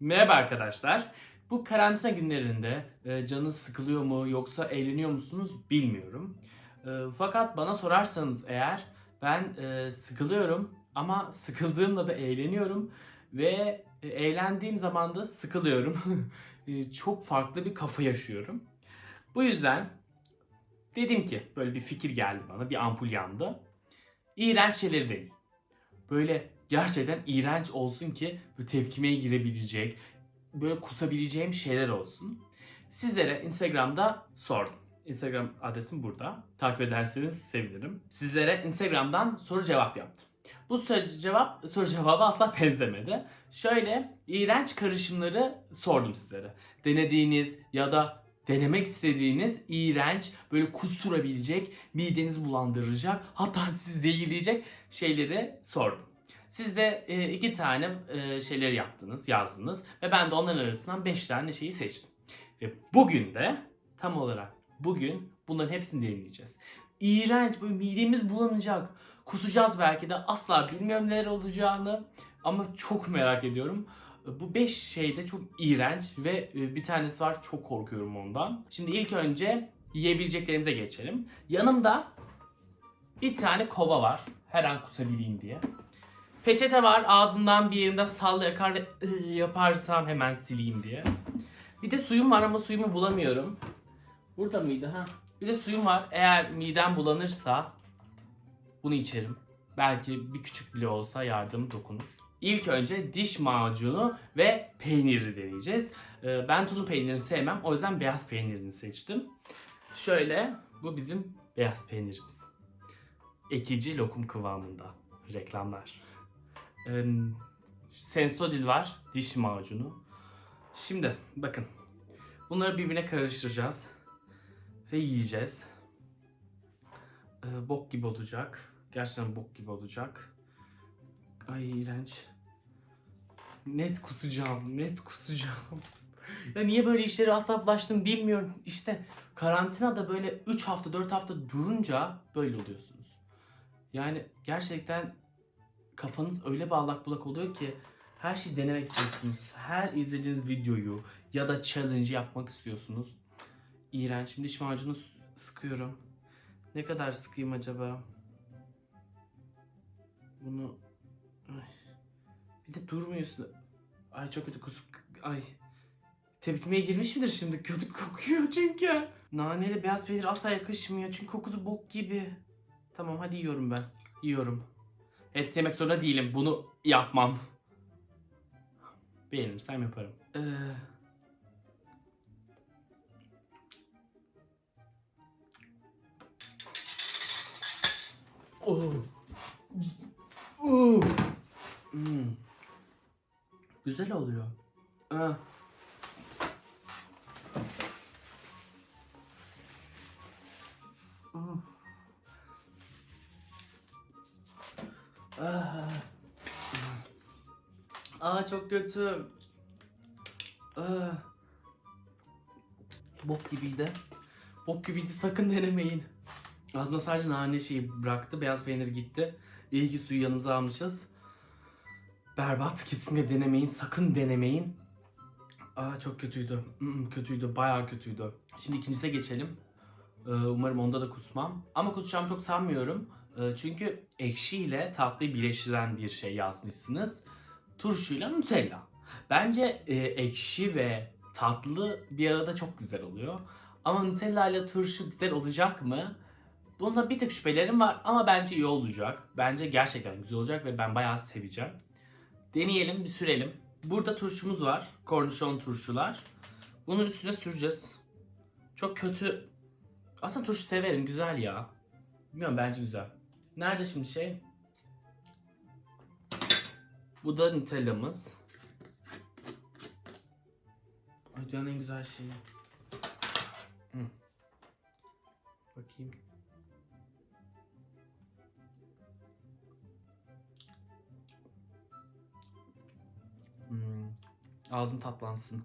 Merhaba arkadaşlar. Bu karantina günlerinde e, canınız sıkılıyor mu yoksa eğleniyor musunuz bilmiyorum. E, fakat bana sorarsanız eğer ben e, sıkılıyorum ama sıkıldığımda da eğleniyorum ve e, eğlendiğim zaman da sıkılıyorum. E, Çok farklı bir kafa yaşıyorum. Bu yüzden dedim ki böyle bir fikir geldi bana bir ampul yandı. İğrenç şeyleri deneyeyim. Böyle gerçekten iğrenç olsun ki böyle tepkimeye girebilecek, böyle kusabileceğim şeyler olsun. Sizlere Instagram'da sordum. Instagram adresim burada. Takip ederseniz sevinirim. Sizlere Instagram'dan soru cevap yaptım. Bu soru cevap soru cevabı asla benzemedi. Şöyle iğrenç karışımları sordum sizlere. Denediğiniz ya da denemek istediğiniz iğrenç, böyle kusturabilecek, midenizi bulandıracak, hatta sizi zehirleyecek şeyleri sordum. Siz de e, iki tane e, şeyleri yaptınız, yazdınız ve ben de onların arasından beş tane şeyi seçtim. Ve bugün de tam olarak bugün bunların hepsini deneyeceğiz. İğrenç, böyle midemiz bulanacak. Kusacağız belki de asla bilmiyorum neler olacağını ama çok merak ediyorum. Bu 5 şey de çok iğrenç ve e, bir tanesi var çok korkuyorum ondan. Şimdi ilk önce yiyebileceklerimize geçelim. Yanımda bir tane kova var. Her an kusabileyim diye. Peçete var ağzından bir yerimden salla yakar ve yaparsam hemen sileyim diye. Bir de suyum var ama suyumu bulamıyorum. Burada mıydı ha? Bir de suyum var. Eğer midem bulanırsa bunu içerim. Belki bir küçük bile olsa yardım dokunur. İlk önce diş macunu ve peyniri deneyeceğiz. Ee, Ben tulum peynirini sevmem. O yüzden beyaz peynirini seçtim. Şöyle bu bizim beyaz peynirimiz. Ekici lokum kıvamında. Reklamlar. Ee, Sensodyl var. Diş macunu. Şimdi bakın. Bunları birbirine karıştıracağız. Ve yiyeceğiz. Ee, bok gibi olacak. Gerçekten bok gibi olacak. Ay iğrenç. Net kusacağım. Net kusacağım. ya niye böyle işleri asaplaştım bilmiyorum. İşte karantinada böyle 3 hafta 4 hafta durunca böyle oluyorsunuz. Yani gerçekten kafanız öyle bir allak bullak oluyor ki her şeyi denemek istiyorsunuz. Her izlediğiniz videoyu ya da challenge yapmak istiyorsunuz. İğrenç. Şimdi diş macunu sıkıyorum. Ne kadar sıkayım acaba? Bunu... Bir de durmuyor üstüne. Ay çok kötü kusuk. Ay. Tepkimeye girmiş midir şimdi? Kötü kokuyor çünkü. Naneli beyaz peynir asla yakışmıyor çünkü kokusu bok gibi. Tamam hadi yiyorum ben. Yiyorum. Hepsi yemek zorunda değilim. Bunu yapmam. Beğenirsem yaparım. Ee... Oh. Hmm. Güzel oluyor. Ah. Ah. Aa çok kötü. Ah. Bok gibiydi. Bok gibiydi sakın denemeyin. Ağzıma sadece nane şeyi bıraktı. Beyaz peynir gitti. İyi ki suyu yanımıza almışız. Berbat. Kesinlikle denemeyin. Sakın denemeyin. Aa çok kötüydü. Mm, kötüydü. Bayağı kötüydü. Şimdi ikincisine geçelim. Ee, umarım onda da kusmam. Ama kusacağımı çok sanmıyorum. Ee, çünkü ekşi ile tatlıyı birleştiren bir şey yazmışsınız. Turşuyla Nutella. Bence e, ekşi ve tatlı bir arada çok güzel oluyor. Ama Nutella ile turşu güzel olacak mı? Bunda bir tık şüphelerim var ama bence iyi olacak. Bence gerçekten güzel olacak ve ben bayağı seveceğim. Deneyelim, bir sürelim. Burada turşumuz var. Kornişon turşular. Bunun üstüne süreceğiz. Çok kötü. Aslında turşu severim, güzel ya. Bilmiyorum bence güzel. Nerede şimdi şey? Bu da Nutella'mız. Dünyanın en güzel şeyi. Hı. Bakayım. Ağzım tatlansın.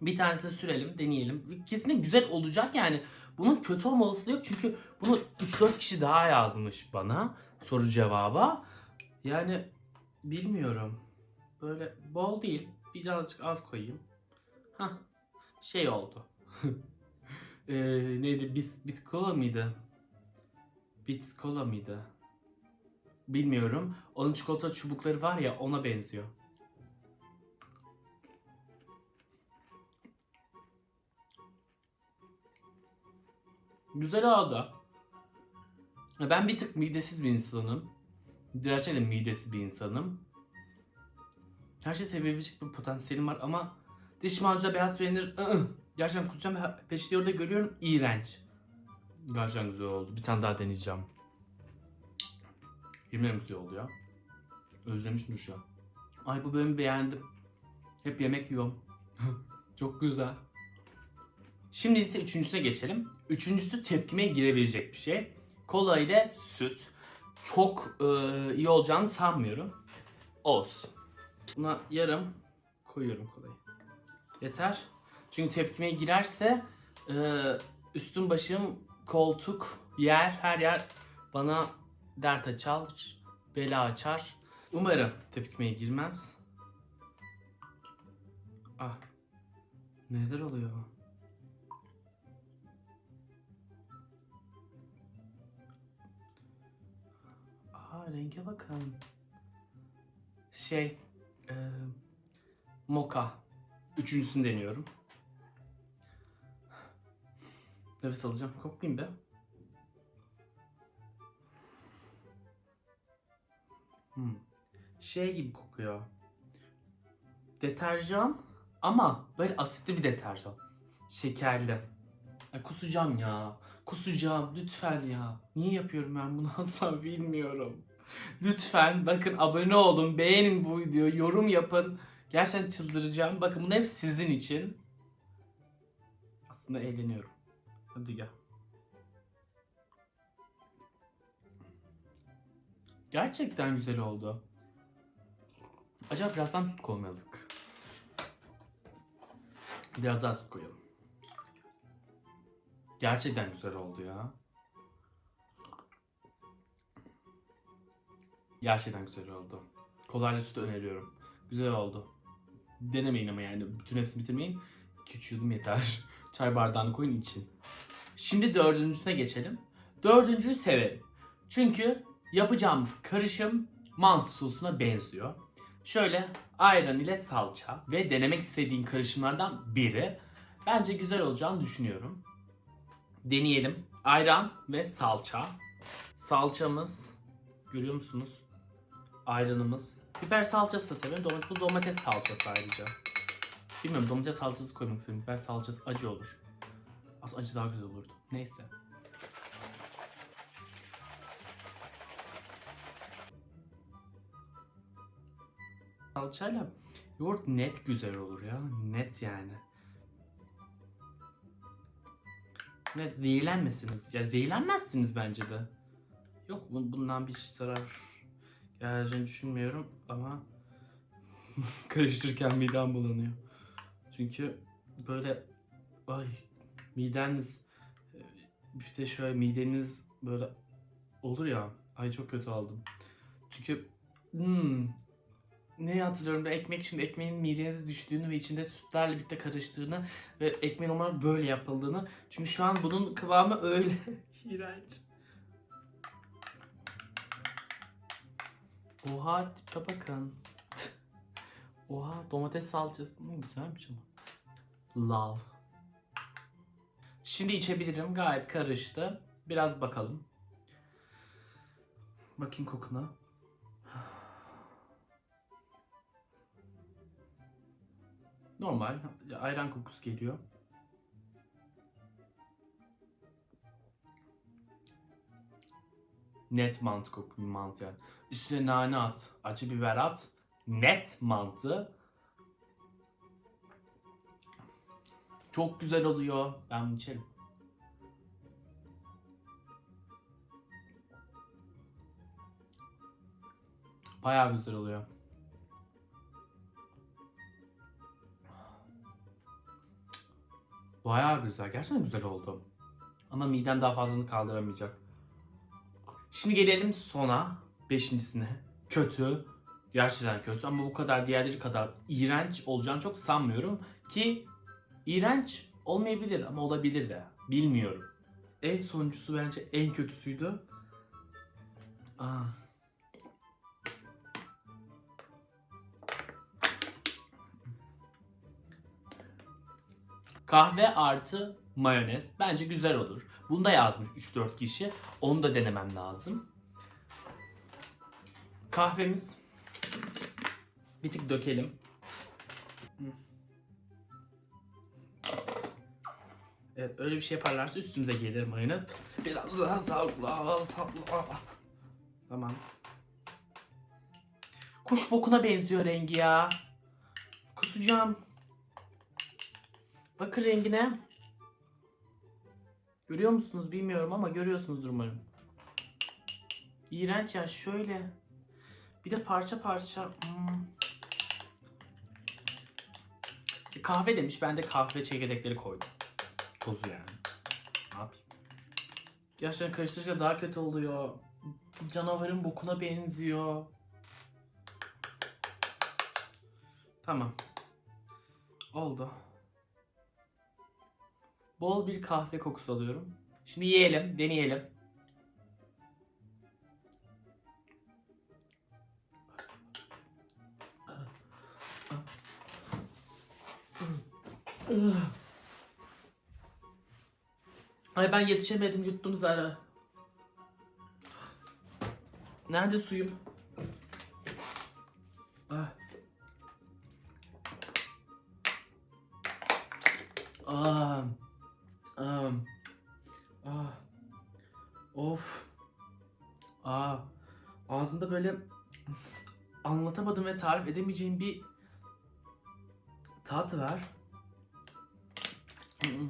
Bir tanesini sürelim, deneyelim. Kesinlikle güzel olacak yani. Bunun kötü olma olasılığı yok çünkü bunu 3-4 kişi daha yazmış bana soru cevaba. Yani bilmiyorum. Böyle bol değil. birazcık az koyayım. Hah şey oldu. ee, neydi? Bis, bit kola mıydı? Bit kola mıydı? Bilmiyorum. Onun çikolata çubukları var ya ona benziyor. Güzel oldu. Ben bir tık midesiz bir insanım. Gerçekten midesiz bir insanım. Her şey sevebilecek bir potansiyelim var ama diş macunu beyaz peynir ı-ı. gerçekten kusacağım peşte orada görüyorum iğrenç. Gerçekten güzel oldu. Bir tane daha deneyeceğim. Yemin ederim güzel oldu ya. Özlemişim şu an. Ay bu bölümü beğendim. Hep yemek yiyorum. Çok güzel. Şimdi ise üçüncüsüne geçelim. Üçüncüsü tepkime girebilecek bir şey. Kola ile süt. Çok e, iyi olacağını sanmıyorum. Olsun. Buna yarım koyuyorum kolayı. Yeter. Çünkü tepkime girerse e, üstüm başım, koltuk, yer, her yer bana dert açar, bela açar. Umarım tepkimeye girmez. Ah. Neler oluyor? Aa renge bakın. Şey, e, moka. Üçüncüsünü deniyorum. Nefes alacağım. Koklayayım be. Hmm. Şey gibi kokuyor. Deterjan ama böyle asitli bir deterjan. Şekerli. Ay kusacağım ya. Kusacağım lütfen ya. Niye yapıyorum ben bunu asla bilmiyorum. Lütfen bakın abone olun, beğenin bu videoyu, yorum yapın. Gerçekten çıldıracağım. Bakın bunun hep sizin için. Aslında eğleniyorum. Hadi gel. Gerçekten güzel oldu. Acaba birazdan süt koymalık. Biraz daha süt koyalım. Gerçekten güzel oldu ya. Gerçekten güzel oldu. Kolayla süt öneriyorum. Güzel oldu. Denemeyin ama yani. Bütün hepsini bitirmeyin. İki yudum yeter. Çay bardağını koyun için. Şimdi dördüncüsüne geçelim. Dördüncüyü severim. Çünkü yapacağımız karışım mantı sosuna benziyor. Şöyle ayran ile salça ve denemek istediğim karışımlardan biri. Bence güzel olacağını düşünüyorum. Deneyelim. Ayran ve salça. Salçamız görüyor musunuz? Ayranımız. Biber salçası da severim. Domates, bu domates salçası ayrıca. Bilmiyorum domates salçası koymak istedim. Biber salçası acı olur. Aslında acı daha güzel olurdu. Neyse. Salçayla yoğurt net güzel olur ya. Net yani. Net zehirlenmesiniz. Ya zehirlenmezsiniz bence de. Yok bu- bundan bir zarar geleceğini düşünmüyorum ama karıştırırken midem bulanıyor. Çünkü böyle ay mideniz bir de şöyle mideniz böyle olur ya ay çok kötü aldım. Çünkü hmm, ne hatırlıyorum ben ekmek şimdi ekmeğin midenize düştüğünü ve içinde sütlerle birlikte karıştığını ve ekmeğin normal böyle yapıldığını. Çünkü şu an bunun kıvamı öyle. İğrenç. Oha tipe bakın. Oha domates salçası mı güzelmiş ama. Love. Şimdi içebilirim. Gayet karıştı. Biraz bakalım. Bakayım kokuna. Normal. Ayran kokusu geliyor. Net mantı kokuyor mantı yani. Üstüne nane at, acı biber at. Net mantı. Çok güzel oluyor. Ben bunu içerim. Bayağı güzel oluyor. Bayağı güzel. Gerçekten güzel oldu. Ama midem daha fazlasını kaldıramayacak. Şimdi gelelim sona. Beşincisine. Kötü. Gerçekten kötü ama bu kadar diğerleri kadar iğrenç olacağını çok sanmıyorum. Ki iğrenç olmayabilir ama olabilir de. Bilmiyorum. En sonuncusu bence en kötüsüydü. Aa. Kahve artı mayonez. Bence güzel olur. Bunu da yazmış 3-4 kişi. Onu da denemem lazım. Kahvemiz. Bir tık dökelim. Evet öyle bir şey yaparlarsa üstümüze gelir mayonez. Biraz daha salla salla. Tamam. Kuş bokuna benziyor rengi ya. Kusacağım. Bakın rengine. Görüyor musunuz bilmiyorum ama görüyorsunuzdur umarım. İğrenç ya şöyle. Bir de parça parça. Hmm. E, Kahve demiş ben de kahve çekirdekleri koydum. Tozu yani. Ne yapayım? Gerçekten karıştırınca daha kötü oluyor. Canavarın bokuna benziyor. Tamam. Oldu. Bol bir kahve kokusu alıyorum. Şimdi yiyelim, deneyelim. Ay ben yetişemedim yuttum zarı. Nerede suyum? Aa. Ağzımda böyle anlatamadım ve tarif edemeyeceğim bir tat var. Mm.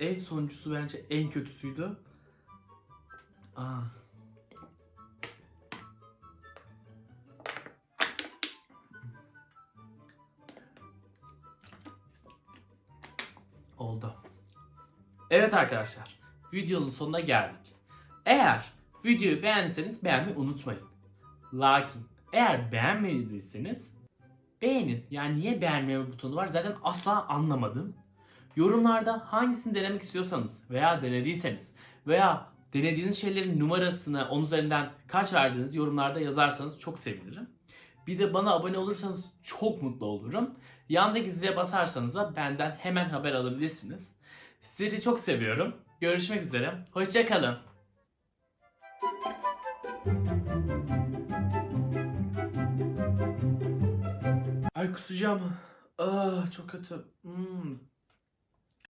En sonuncusu bence en kötüsüydü. Aa. Oldu. Evet arkadaşlar, videonun sonuna geldik. Eğer videoyu beğendiyseniz beğenmeyi unutmayın. Lakin eğer beğenmediyseniz beğenin. Yani niye beğenmeme butonu var zaten asla anlamadım. Yorumlarda hangisini denemek istiyorsanız veya denediyseniz veya denediğiniz şeylerin numarasını 10 üzerinden kaç verdiğiniz yorumlarda yazarsanız çok sevinirim. Bir de bana abone olursanız çok mutlu olurum. Yandaki zile basarsanız da benden hemen haber alabilirsiniz. Sizleri çok seviyorum. Görüşmek üzere. Hoşçakalın. Ay kusacağım. Ah çok kötü. Hmm.